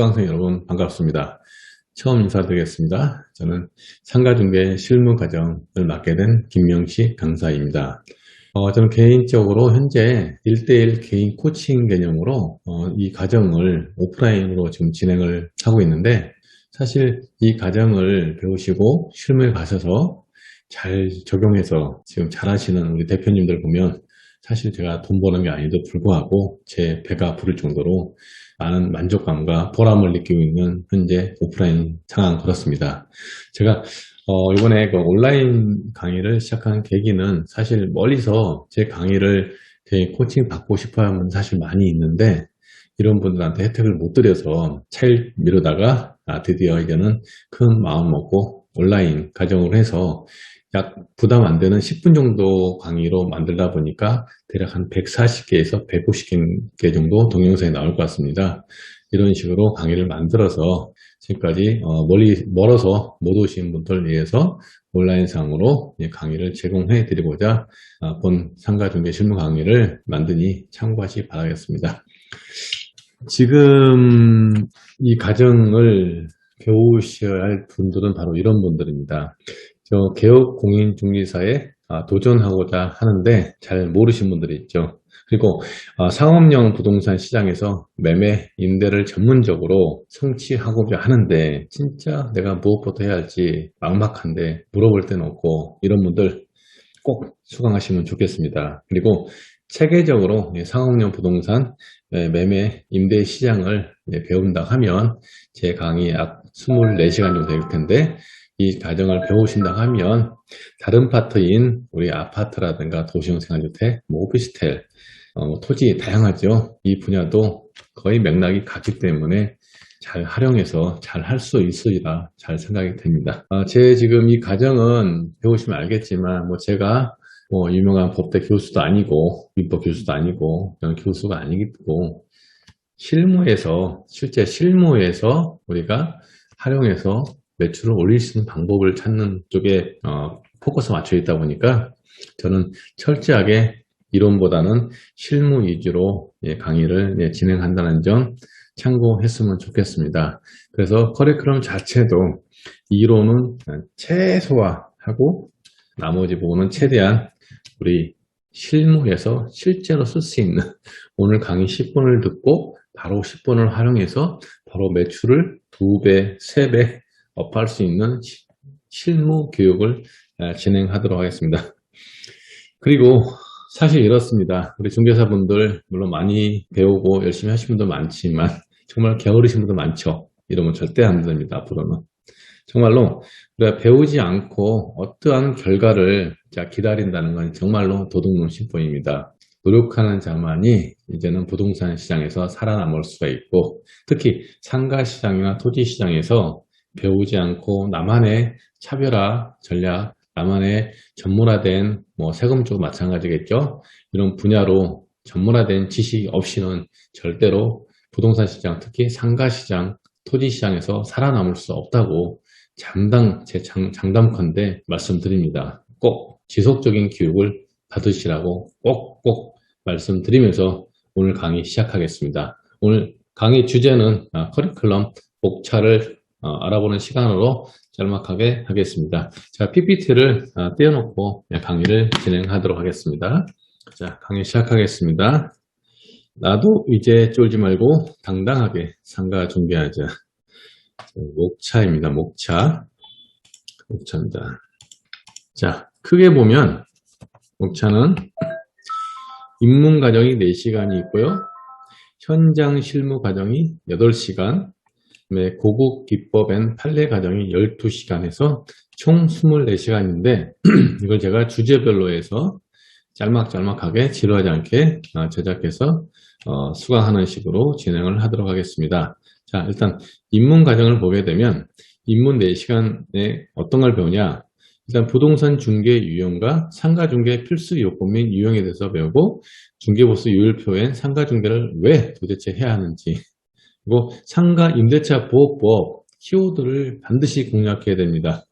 수강생 여러분 반갑습니다. 처음 인사드리겠습니다. 저는 상가중개 실무과정을 맡게 된 김명식 강사입니다. 어, 저는 개인적으로 현재 1대1 개인 코칭 개념으로 어, 이 과정을 오프라인으로 지금 진행을 하고 있는데 사실 이 과정을 배우시고 실무에 가셔서 잘 적용해서 지금 잘하시는 우리 대표님들 보면 사실 제가 돈 버는 게 아니도 불구하고 제 배가 부를 정도로 많은 만족감과 보람을 느끼고 있는 현재 오프라인 상황 그렇습니다. 제가 어, 이번에 그 온라인 강의를 시작한 계기는 사실 멀리서 제 강의를 제 코칭 받고 싶어 하는 분 사실 많이 있는데 이런 분들한테 혜택을 못 드려서 차일 미루다가 아, 드디어 이제는 큰 마음 먹고 온라인 과정으로 해서 약 부담 안 되는 10분 정도 강의로 만들다 보니까 대략 한 140개에서 150개 정도 동영상이 나올 것 같습니다. 이런 식으로 강의를 만들어서 지금까지 어, 멀리 멀어서 못 오신 분들 위해서 온라인상으로 강의를 제공해 드리고자 아, 본 상가중개 실무 강의를 만드니 참고하시기 바라겠습니다. 지금 이 과정을 배우셔야 할 분들은 바로 이런 분들입니다. 저 개업 공인 중개사에 아, 도전하고자 하는데 잘 모르신 분들이 있죠. 그리고 아, 상업용 부동산 시장에서 매매, 임대를 전문적으로 성취하고자 하는데 진짜 내가 무엇부터 해야 할지 막막한데 물어볼 데는 없고 이런 분들 꼭 수강하시면 좋겠습니다. 그리고 체계적으로 상업용 부동산 매매, 임대 시장을 배운다 하면 제 강의 약 24시간 정도 될 텐데 이 과정을 배우신다 하면 다른 파트인 우리 아파트라든가 도시형 생활주택, 뭐 오피스텔, 어, 뭐 토지 다양하죠. 이 분야도 거의 맥락이 같기 때문에 잘 활용해서 잘 할 수 있으리라 잘 생각이 됩니다. 어, 제 지금 이 과정은 배우시면 알겠지만 뭐 제가 뭐 유명한 법대 교수도 아니고 민법 교수도 아니고 그런 교수가 아니고 실무에서 실제 실무에서 우리가 활용해서 매출을 올릴 수 있는 방법을 찾는 쪽에 어, 포커스 맞춰 있다 보니까 저는 철저하게 이론보다는 실무 위주로 예, 강의를 예, 진행한다는 점 참고했으면 좋겠습니다. 그래서 커리큘럼 자체도 이론은 최소화하고 나머지 부분은 최대한 우리 실무에서 실제로 쓸 수 있는 오늘 강의 10분을 듣고 바로 10분을 활용해서 바로 매출을 2배, 3배 업할 수 있는 실무 교육을 아, 진행하도록 하겠습니다. 그리고 사실 이렇습니다. 우리 중개사분들 물론 많이 배우고 열심히 하신 분도 많지만 정말 게으르신 분도 많죠. 이러면 절대 안 됩니다. 앞으로는. 정말로 우리가 배우지 않고 어떠한 결과를 기다린다는 건 정말로 도둑놈 심보입니다. 노력하는 자만이 이제는 부동산 시장에서 살아남을 수가 있고 특히 상가 시장이나 토지 시장에서 배우지 않고 나만의 차별화 전략, 나만의 전문화된 뭐 세금 쪽 마찬가지겠죠. 이런 분야로 전문화된 지식이 없이는 절대로 부동산 시장, 특히 상가 시장, 토지 시장에서 살아남을 수 없다고 장담, 제 장, 장담컨대 말씀드립니다. 꼭 지속적인 교육을 받으시라고 꼭꼭 말씀드리면서 오늘 강의 시작하겠습니다. 오늘 강의 주제는 아, 커리큘럼 목차를 어, 알아보는 시간으로 짤막하게 하겠습니다. 자, PPT를 어, 떼어놓고 강의를 진행하도록 하겠습니다. 자, 강의 시작하겠습니다. 나도 이제 쫄지 말고 당당하게 상가 준비하자. 목차입니다. 목차. 목차입니다. 자, 크게 보면 목차는 입문 과정이 4시간이 있고요. 현장 실무 과정이 8시간, 네, 고급 기법엔 판례 과정이 12시간에서 총 24시간인데 이걸 제가 주제별로 해서 짤막짤막하게 지루하지 않게 어, 제작해서 어, 수강하는 식으로 진행을 하도록 하겠습니다. 자 일단 입문 과정을 보게 되면 입문 4시간에 어떤 걸 배우냐 일단 부동산 중개 유형과 상가 중개 필수 요건 및 유형에 대해서 배우고 중개보수 유율표엔 상가 중개를 왜 도대체 해야 하는지 그리고 상가 임대차 보호법 키워드를 반드시 공략해야 됩니다.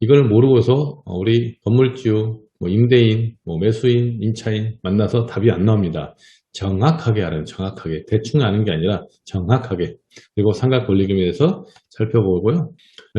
이걸 모르고서 우리 건물주 뭐 임대인, 뭐 매수인, 임차인 만나서 답이 안 나옵니다. 정확하게 알아요. 정확하게. 대충 아는 게 아니라 정확하게. 그리고 상가 권리금에 대해서 살펴보고요.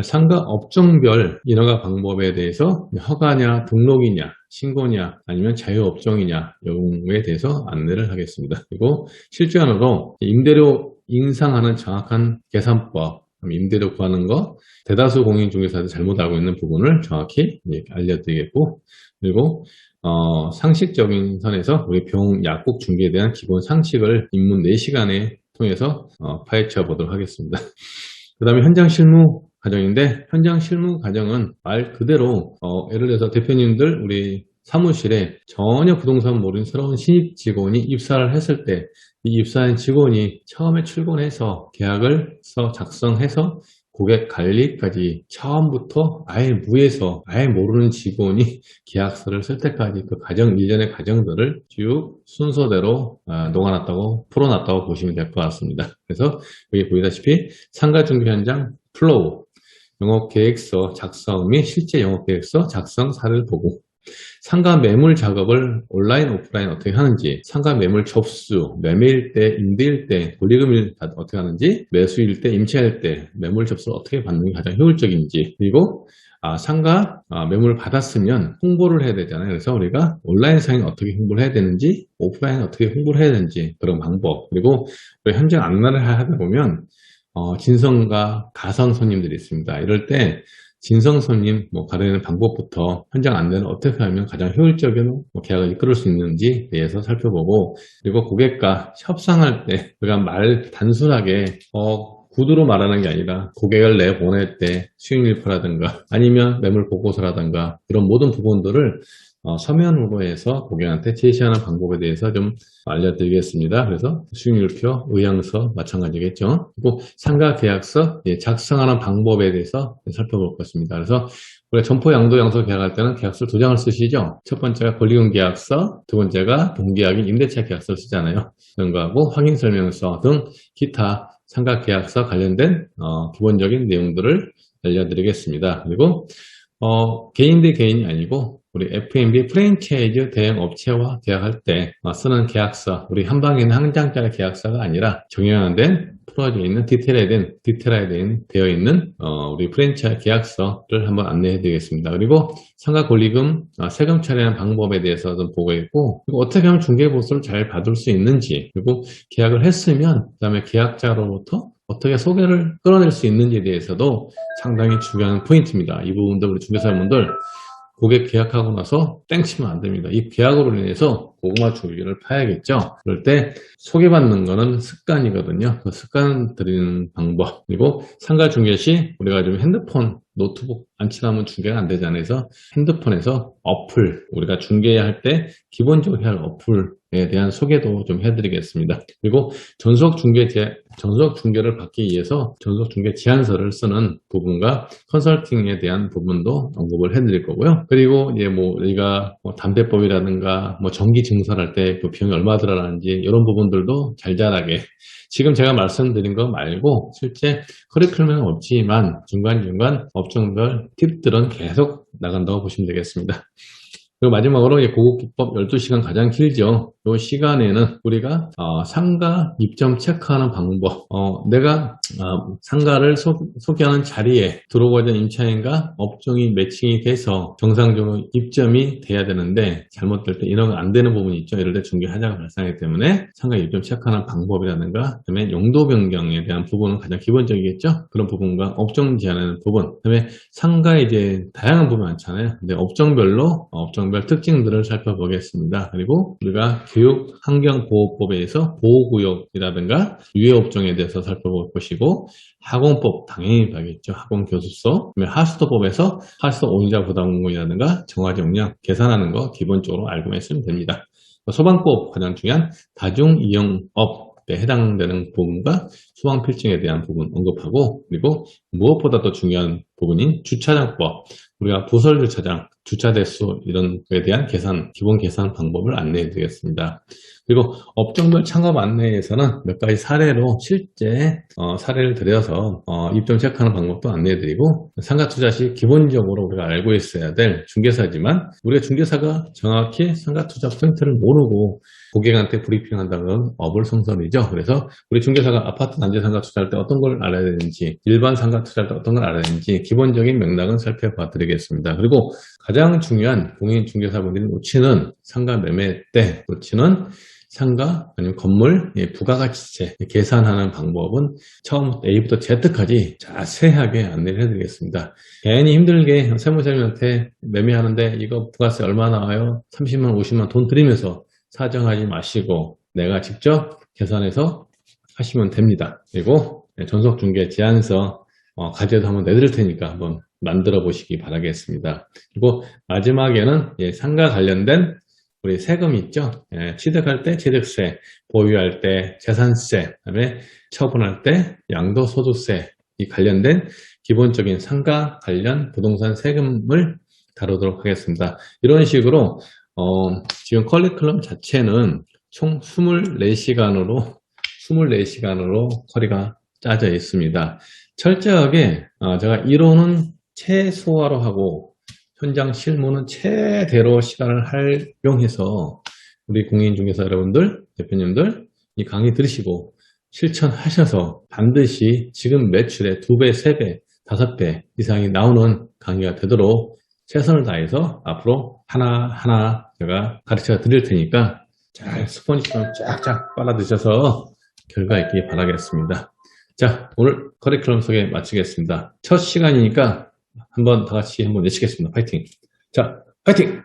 상가 업종별 인허가 방법에 대해서 허가냐, 등록이냐, 신고냐, 아니면 자유업종이냐, 여부에 대해서 안내를 하겠습니다. 그리고 실시간으로 임대료 인상하는 정확한 계산법, 임대료 구하는 거, 대다수 공인중개사들 잘못 알고 있는 부분을 정확히 알려드리겠고, 그리고 어, 상식적인 선에서 우리 병, 약국 중개에 대한 기본 상식을 입문 4시간에 통해서 어, 파헤쳐 보도록 하겠습니다. 그 다음에 현장 실무 과정인데 현장 실무 과정은 말 그대로 어, 예를 들어서 대표님들 우리 사무실에 전혀 부동산 모르는 새로운 신입 직원이 입사를 했을 때 이 입사한 직원이 처음에 출근해서 계약을 써 작성해서 고객 관리까지 처음부터 아예 무에서 아예 모르는 직원이 계약서를 쓸 때까지 그 과정 일련의 과정들을 쭉 순서대로 아, 녹아놨다고 풀어놨다고 보시면 될 것 같습니다. 그래서 여기 보이다시피 상가 중개 현장 플로우 영업 계획서 작성 및 실제 영업 계획서 작성 사를 보고 상가 매물 작업을 온라인, 오프라인 어떻게 하는지, 상가 매물 접수, 매매일 때, 임대일 때, 권리금일 어떻게 하는지, 매수일 때, 임차일 때 매물 접수를 어떻게 받는 게 가장 효율적인지, 그리고 아, 상가 아, 매물을 받았으면 홍보를 해야 되잖아요. 그래서 우리가 온라인상에 어떻게 홍보를 해야 되는지, 오프라인에 어떻게 홍보를 해야 되는지 그런 방법, 그리고 현장 안내를 하다 보면 어, 진성과 가성 손님들이 있습니다. 이럴 때 진성 손님 뭐 가르는 방법부터 현장 안내는 어떻게 하면 가장 효율적인 뭐 계약을 이끌을 수 있는지 대해서 살펴보고 그리고 고객과 협상할 때 우리가 말 단순하게 어 구두로 말하는 게 아니라 고객을 내보낼 때 수익일표라든가 아니면 매물 보고서라든가 이런 모든 부분들을 어, 서면으로 해서 고객한테 제시하는 방법에 대해서 좀 알려드리겠습니다. 그래서 수익률표, 의향서 마찬가지겠죠. 그리고 상가 계약서 예, 작성하는 방법에 대해서 살펴볼 것입니다. 그래서 우리가 점포 양도 양소 계약할 때는 계약서 두 장을 쓰시죠. 첫 번째가 권리금 계약서, 두 번째가 동계약인 임대차 계약서를 쓰잖아요. 그런 거하고 확인 설명서 등 기타 상가 계약서 관련된 어, 기본적인 내용들을 알려드리겠습니다. 그리고 어, 개인 대 개인이 아니고 우리 FMB 프랜차이즈 대행 업체와 계약할 때 쓰는 계약서, 우리 한 방에 있는 한 장짜리 계약서가 아니라 정형화된 풀어져 있는 디테일화된 디테일화된 되어 있는 어, 우리 프랜차이즈 계약서를 한번 안내해 드리겠습니다. 그리고 상가 권리금 어, 세금 처리하는 방법에 대해서 좀 보고 있고 그리고 어떻게 하면 중개 보수를 잘 받을 수 있는지 그리고 계약을 했으면 그 다음에 계약자로부터 어떻게 소개를 끌어낼 수 있는지에 대해서도 상당히 중요한 포인트입니다. 이 부분도 우리 중개사분들 고객 계약하고 나서 땡치면 안 됩니다. 이 계약으로 인해서 고구마 줄기를 파야겠죠. 그럴 때 소개받는 거는 습관이거든요. 그 습관 들이는 방법. 그리고 상가 중개 시 우리가 좀 핸드폰, 노트북 안 친하면 중개가 안 되잖아요. 그래서 핸드폰에서 어플, 우리가 중개할 때 기본적으로 할 어플에 대한 소개도 좀 해드리겠습니다. 그리고 전속 중개 제, 전속 중개를 받기 위해서 전속 중개 제안서를 쓰는 부분과 컨설팅에 대한 부분도 언급을 해드릴 거고요. 그리고 이제 뭐 우리가 뭐 담대법이라든가 뭐 전기 증설할 때 그 비용이 얼마 들어가는지 이런 부분들도 잘잘하게 지금 제가 말씀드린 거 말고 실제 커리큘럼은 없지만 중간중간 업종별 팁들은 계속 나간다고 보시면 되겠습니다. 그리고 마지막으로 고급 기법 12시간 가장 길죠. 이 시간에는 우리가 어, 상가 입점 체크하는 방법 어, 내가 어, 상가를 소, 개하는 자리에 들어오고자 임차인과 업종이 매칭이 돼서 정상적으로 입점이 돼야 되는데 잘못될 때 이런 안 되는 부분이 있죠. 예를 들어 중개 하자가 발생하기 때문에 상가 입점 체크하는 방법이라든가 그다음에 용도 변경에 대한 부분은 가장 기본적이겠죠. 그런 부분과 업종 제한하는 부분 그다음에 상가에 이제 다양한 부분이 많잖아요. 근데 업종별로 업종 별 특징들을 살펴보겠습니다. 그리고 우리가 교육 환경보호법에 의해서 보호구역이라든가 유해업종에 대해서 살펴볼 것이고 학원법 당연히 봐야겠죠. 학원교습소 하수도법에서 하수도 오인자 부담금이라든가 정화정량 계산하는 거 기본적으로 알고만 있으면 됩니다. 소방법 가장 중요한 다중이용업 에 해당되는 부분과 수방 필증에 대한 부분 언급하고 그리고 무엇보다 더 중요한 부분인 주차장법 우리가 부설 주차장, 주차 대수 이런 거에 대한 계산, 기본 계산 방법을 안내해 드리겠습니다. 그리고 업종별 창업 안내에서는 몇 가지 사례로 실제 어, 사례를 들여서 어, 입점 체크하는 방법도 안내해 드리고 상가 투자 시 기본적으로 우리가 알고 있어야 될 중개사지만 우리가 중개사가 정확히 상가 투자 포인트를 모르고 고객한테 브리핑한다는 건 어불성설이죠. 그래서 우리 중개사가 아파트 단지 상가 투자할 때 어떤 걸 알아야 되는지 일반 상가 투자할 때 어떤 걸 알아야 되는지 기본적인 맥락은 살펴봐 드리겠습니다. 그리고 가장 중요한 공인 중개사분들이 놓치는 상가 매매 때 놓치는 상가 아니면 건물 예, 부가가치세 계산하는 방법은 처음부터 A부터 Z까지 자세하게 안내를 해드리겠습니다. 괜히 힘들게 세무사님한테 매매하는데 이거 부가세 얼마 나와요? 30만 50만 돈 들이면서 사정하지 마시고 내가 직접 계산해서 하시면 됩니다. 그리고 예, 전속중개 제안서 어, 가제도 한번 내드릴 테니까 한번 만들어 보시기 바라겠습니다. 그리고 마지막에는 예, 상가 관련된 우리 세금 있죠? 예, 취득할 때 취득세, 보유할 때 재산세, 그다음에 처분할 때 양도소득세 이 관련된 기본적인 상가 관련 부동산 세금을 다루도록 하겠습니다. 이런 식으로 어, 지금 커리큘럼 자체는 총 24시간으로 24시간으로 커리가 짜져 있습니다. 철저하게 어, 제가 이론은 최소화로 하고 현장 실무는 최대로 시간을 활용해서 우리 공인 중개사 여러분들, 대표님들 이 강의 들으시고 실천하셔서 반드시 지금 매출의 2배, 3배, 5배 이상이 나오는 강의가 되도록 최선을 다해서 앞으로 하나하나 제가 가르쳐 드릴 테니까 잘 스포니처럼 쫙쫙 빨아 드셔서 결과 있기 바라겠습니다. 자, 오늘 커리큘럼 소개 마치겠습니다. 첫 시간이니까 한번 다 같이 한번 외치겠습니다. 파이팅! 자, 파이팅!